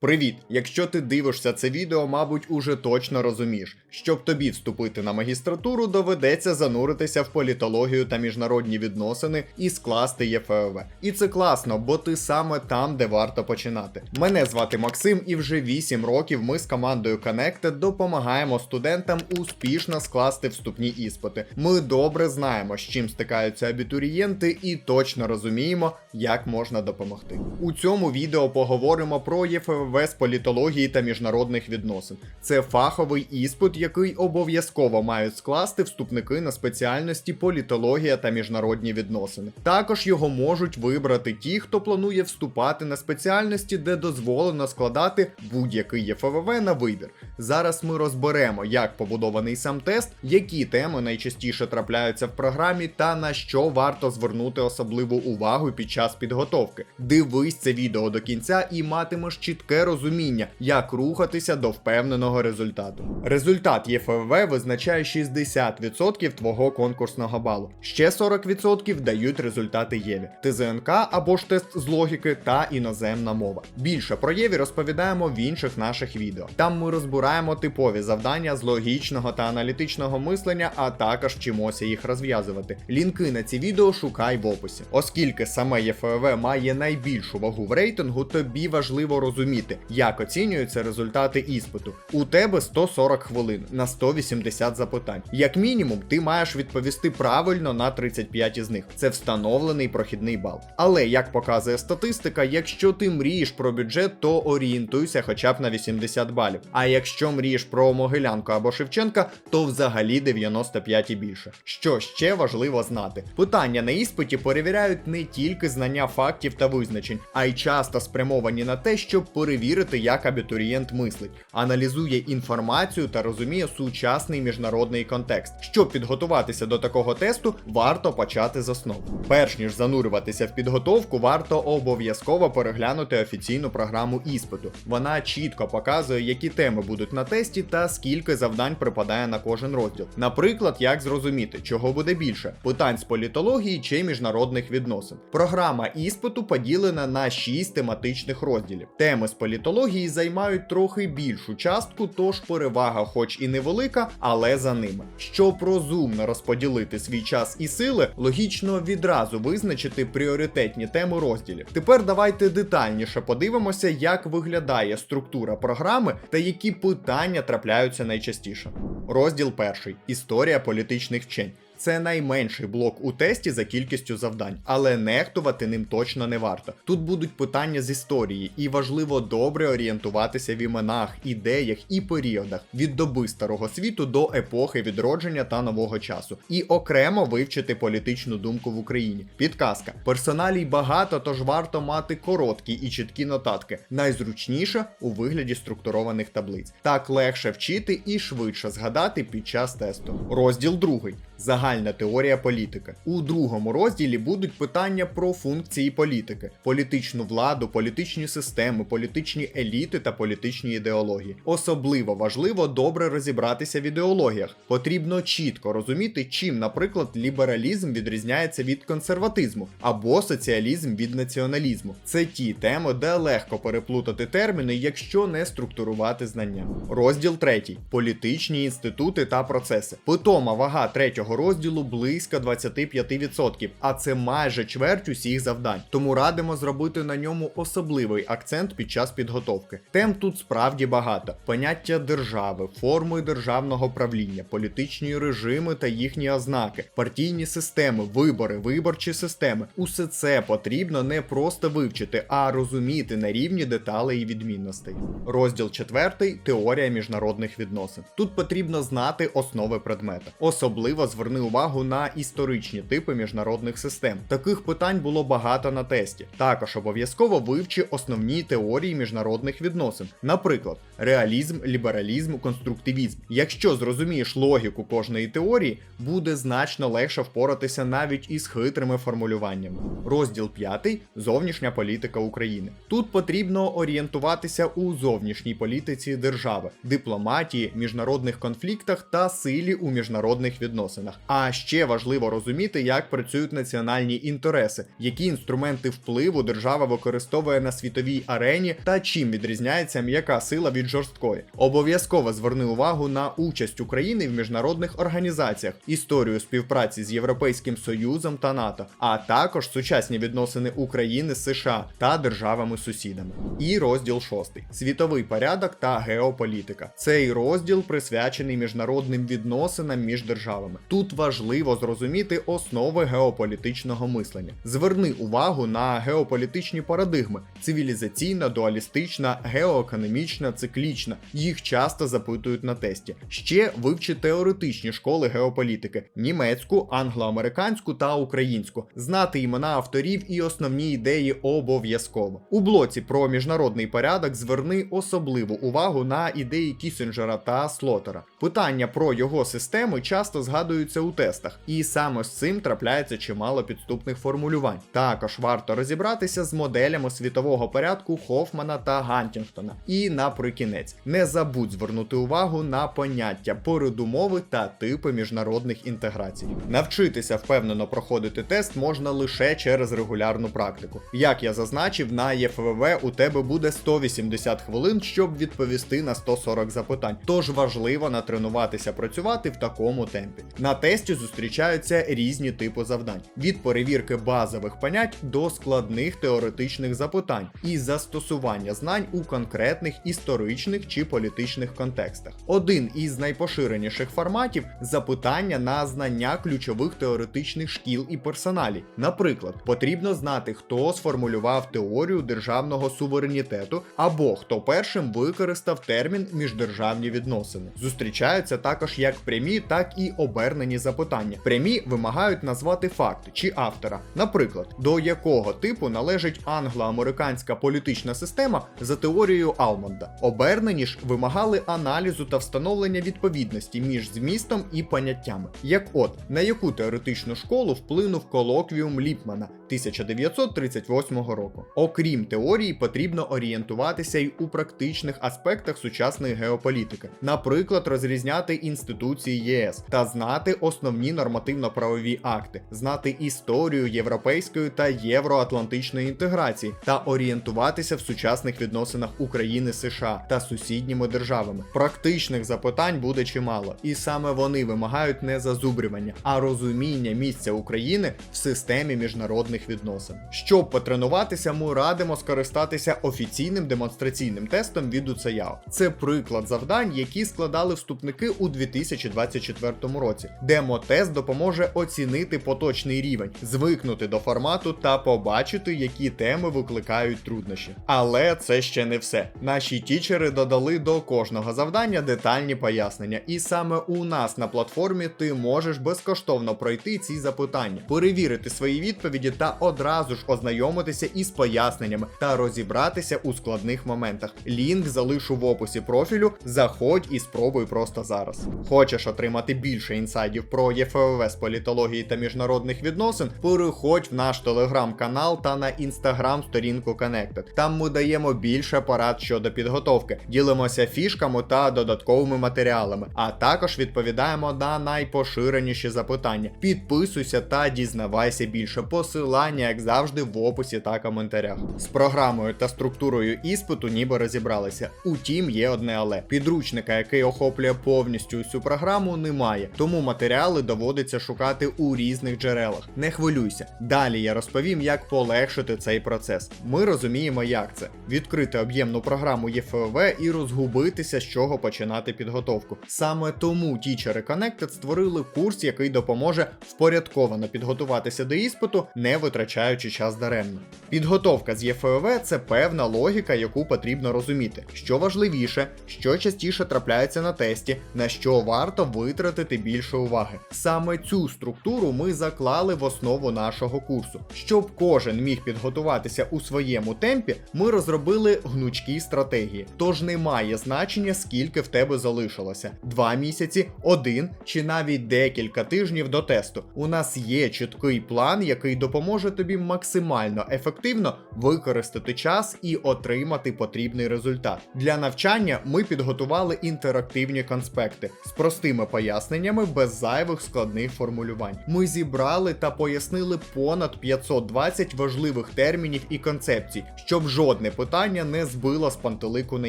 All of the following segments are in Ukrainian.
Привіт! Якщо ти дивишся це відео, мабуть, уже точно розумієш, щоб тобі вступити на магістратуру, доведеться зануритися в політологію та міжнародні відносини і скласти ЄФВ. І це класно, бо ти саме там, де варто починати. Мене звати Максим, і вже 8 років ми з командою Connected допомагаємо студентам успішно скласти вступні іспити. Ми добре знаємо, з чим стикаються абітурієнти, і точно розуміємо, як можна допомогти. У цьому відео поговоримо про ЄФВ з політології та міжнародних відносин. Це фаховий іспит, який обов'язково мають скласти вступники на спеціальності політологія та міжнародні відносини. Також його можуть вибрати ті, хто планує вступати на спеціальності, де дозволено складати будь-який ЄФВВ на вибір. Зараз ми розберемо, як побудований сам тест, які теми найчастіше трапляються в програмі, та на що варто звернути особливу увагу під час підготовки. Дивись це відео до кінця і матимеш чітке розуміння, як рухатися до впевненого результату. Результат ЄФВ визначає 60% твого конкурсного балу. Ще 40% дають результати ЄВІ, ТЗНК або ж тест з логіки та іноземна мова. Більше про ЄВІ розповідаємо в інших наших відео. Там ми розбираємо типові завдання з логічного та аналітичного мислення, а також вчимося їх розв'язувати. Лінки на ці відео шукай в описі. Оскільки саме ЄФВ має найбільшу вагу в рейтингу, тобі важливо розуміти, як оцінюються результати іспиту. У тебе 140 хвилин на 180 запитань. Як мінімум, ти маєш відповісти правильно на 35 із них. Це встановлений прохідний бал. Але як показує статистика, якщо ти мрієш про бюджет, то орієнтуйся хоча б на 80 балів. А якщо мрієш про Могилянку або Шевченка, то взагалі 95 і більше. Що ще важливо знати? Питання на іспиті перевіряють не тільки знання фактів та визначень, а й часто спрямовані на те, щоб перевірити, як абітурієнт мислить, аналізує інформацію та розуміє сучасний міжнародний контекст. Щоб підготуватися до такого тесту, варто почати з основ. Перш ніж занурюватися в підготовку, варто обов'язково переглянути офіційну програму іспиту. Вона чітко показує, які теми будуть на тесті та скільки завдань припадає на кожен розділ. Наприклад, як зрозуміти, чого буде більше питань з політології чи міжнародних відносин. Програма іспиту поділена на 6 тематичних розділів. Теми з політології займають трохи більшу частку, тож перевага, хоч і невелика, але за ними. Щоб розумно розподілити свій час і сили, логічно відразу визначити пріоритетні теми розділів. Тепер давайте детальніше подивимося, як виглядає структура програми та які питання трапляються найчастіше. Розділ перший історія політичних вчень. Це найменший блок у тесті за кількістю завдань, але нехтувати ним точно не варто. Тут будуть питання з історії, і важливо добре орієнтуватися в іменах, ідеях і періодах від доби старого світу до епохи відродження та нового часу, і окремо вивчити політичну думку в Україні. Підказка: персоналій багато, тож варто мати короткі і чіткі нотатки. Найзручніше у вигляді структурованих таблиць. Так легше вчити і швидше згадати під час тесту. Розділ другий. Загальна теорія політики. У другому розділі будуть питання про функції політики, політичну владу, політичні системи, політичні еліти та політичні ідеології. Особливо важливо добре розібратися в ідеологіях. Потрібно чітко розуміти, чим, наприклад, лібералізм відрізняється від консерватизму або соціалізм від націоналізму. Це ті теми, де легко переплутати терміни, якщо не структурувати знання. Розділ третій: політичні інститути та процеси. Питома вага третього розділу близько 25%, а це майже чверть усіх завдань. Тому радимо зробити на ньому особливий акцент під час підготовки. Тем тут справді багато: поняття держави, форми державного правління, політичні режими та їхні ознаки, партійні системи, вибори, виборчі системи. Усе це потрібно не просто вивчити, а розуміти на рівні деталей і відмінностей. Розділ 4 теорія міжнародних відносин. Тут потрібно знати основи предмета. Особливо зверни увагу на історичні типи міжнародних систем. Таких питань було багато на тесті. Також обов'язково вивчи основні теорії міжнародних відносин, наприклад, реалізм, лібералізм, конструктивізм. Якщо зрозумієш логіку кожної теорії, буде значно легше впоратися навіть із хитрими формулюваннями. Розділ 5 зовнішня політика України. Тут потрібно орієнтуватися у зовнішній політиці держави, дипломатії, міжнародних конфліктах та силі у міжнародних відносинах. Відносинах. А ще важливо розуміти, як працюють національні інтереси, які інструменти впливу держава використовує на світовій арені та чим відрізняється м'яка сила від жорсткої. Обов'язково зверни увагу на участь України в міжнародних організаціях, історію співпраці з Європейським Союзом та НАТО, а також сучасні відносини України з США та державами-сусідами. І розділ 6. світовий порядок та геополітика. Цей розділ присвячений міжнародним відносинам між державами. Тут важливо зрозуміти основи геополітичного мислення. Зверни увагу на геополітичні парадигми: цивілізаційна, дуалістична, геоекономічна, циклічна. Їх часто запитують на тесті. Ще вивчи теоретичні школи геополітики: німецьку, англоамериканську та українську. Знати імена авторів і основні ідеї обов'язково. У блоці про міжнародний порядок зверни особливу увагу на ідеї Кісінджера та Слотера. Питання про його системи часто згадуються у тестах, і саме з цим трапляється чимало підступних формулювань. Також варто розібратися з моделями світового порядку Хофмана та Гантінгтона. І наприкінець, не забудь звернути увагу на поняття, передумови та типи міжнародних інтеграцій. Навчитися впевнено проходити тест можна лише через регулярну практику. Як я зазначив, на ЄФВВ у тебе буде 180 хвилин, щоб відповісти на 140 запитань. Тож важливо натренуватися працювати в такому темпі. На тесті зустрічаються різні типи завдань: від перевірки базових понять до складних теоретичних запитань і застосування знань у конкретних історичних чи політичних контекстах. Один із найпоширеніших форматів запитання на знання ключових теоретичних шкіл і персоналі. Наприклад, потрібно знати, хто сформулював теорію державного суверенітету або хто першим використав термін міждержавні відносини. Зустрічаються також як прямі, так і обернені запитання. Прямі вимагають назвати факт чи автора. Наприклад, до якого типу належить англо-американська політична система за теорією Алмонда. Обернені ж вимагали аналізу та встановлення відповідності між змістом і поняттями. Як от, на яку теоретичну школу вплинув колоквіум Ліпмана 1938 року. Окрім теорії, потрібно орієнтуватися й у практичних аспектах сучасної геополітики, наприклад, розрізняти інституції ЄС та знати основні нормативно-правові акти, знати історію європейської та євроатлантичної інтеграції та орієнтуватися в сучасних відносинах України США та сусідніми державами. Практичних запитань буде чимало, і саме вони вимагають не зазубрювання, а розуміння місця України в системі міжнародних відносин. Щоб потренуватися, ми радимо скористатися офіційним демонстраційним тестом від УЦЯО. Це приклад завдань, які складали вступники у 2024 році. Демо-тест допоможе оцінити поточний рівень, звикнути до формату та побачити, які теми викликають труднощі. Але це ще не все. Наші тічери додали до кожного завдання детальні пояснення, і саме у нас на платформі ти можеш безкоштовно пройти ці запитання, перевірити свої відповіді та одразу ж ознайомитися із поясненнями та розібратися у складних моментах. Лінк залишу в описі профілю. Заходь і спробуй просто зараз. Хочеш отримати більше інсайдів про ЄФВВ з політології та міжнародних відносин? Переходь в наш телеграм-канал та на інстаграм сторінку Connected. Там ми даємо більше порад щодо підготовки, ділимося фішками та додатковими матеріалами, а також відповідаємо на найпоширеніші запитання. Підписуйся та дізнавайся більше. Посилання, як завжди, в описі та коментарях. З програмою та структурою іспиту ніби розібралися. Утім, є одне але підручника, який охоплює повністю всю програму, немає, тому матеріали доводиться шукати у різних джерелах. Не хвилюйся. Далі я розповім, як полегшити цей процес. Ми розуміємо, як це: відкрити об'ємну програму ЄФВ і розгубитися, з чого починати підготовку. Саме тому Teacher Connected створили курс, який допоможе впорядковано підготуватися до іспиту, не витрачаючи час даремно. Підготовка з ЄФВ це певна логіка, яку потрібно розуміти, що важливіше, що частіше трапляється на тесті, на що варто витратити більше уваги. Саме цю структуру ми заклали в основу нашого курсу. Щоб кожен міг підготуватися у своєму темпі, ми розробили гнучкі стратегії. Тож немає значення, скільки в тебе залишилося: два місяці, один чи навіть декілька тижнів до тесту. У нас є чіткий план, який допоможе допоможе тобі максимально ефективно використати час і отримати потрібний результат. Для навчання ми підготували інтерактивні конспекти з простими поясненнями без зайвих складних формулювань. Ми зібрали та пояснили понад 520 важливих термінів і концепцій, щоб жодне питання не збило з пантелику на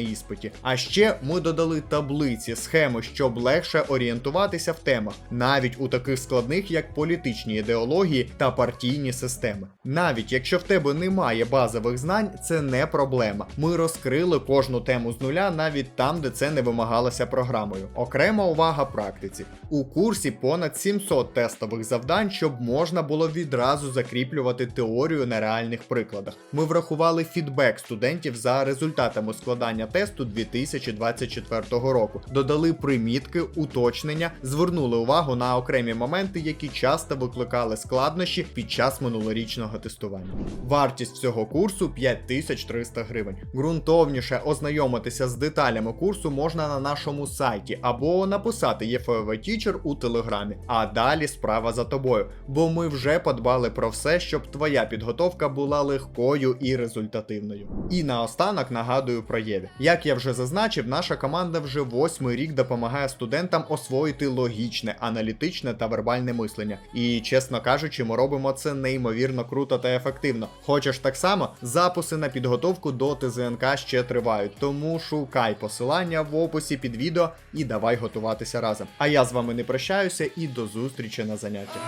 іспиті. А ще ми додали таблиці, схеми, щоб легше орієнтуватися в темах, навіть у таких складних, як політичні ідеології та партійні системи. Навіть якщо в тебе немає базових знань, це не проблема. Ми розкрили кожну тему з нуля, навіть там, де це не вимагалося програмою. Окрема увага практиці. У курсі понад 700 тестових завдань, щоб можна було відразу закріплювати теорію на реальних прикладах. Ми врахували фідбек студентів за результатами складання тесту 2024 року, додали примітки, уточнення, звернули увагу на окремі моменти, які часто викликали складнощі під час минулорічного тестування. Вартість всього курсу 5300 гривень. Ґрунтовніше ознайомитися з деталями курсу можна на нашому сайті або написати EFOV Teacher у телеграмі. А далі справа за тобою, бо ми вже подбали про все, щоб твоя підготовка була легкою і результативною. І наостанок нагадую про Єві. Як я вже зазначив, наша команда вже восьмий рік допомагає студентам освоїти логічне, аналітичне та вербальне мислення. І чесно кажучи, ми робимо це неймовірно круто та ефективно. Хочеш так само? Записи на підготовку до ТЗНК ще тривають, тому шукай посилання в описі під відео і давай готуватися разом. А я з вами не прощаюся і до зустрічі на заняттях.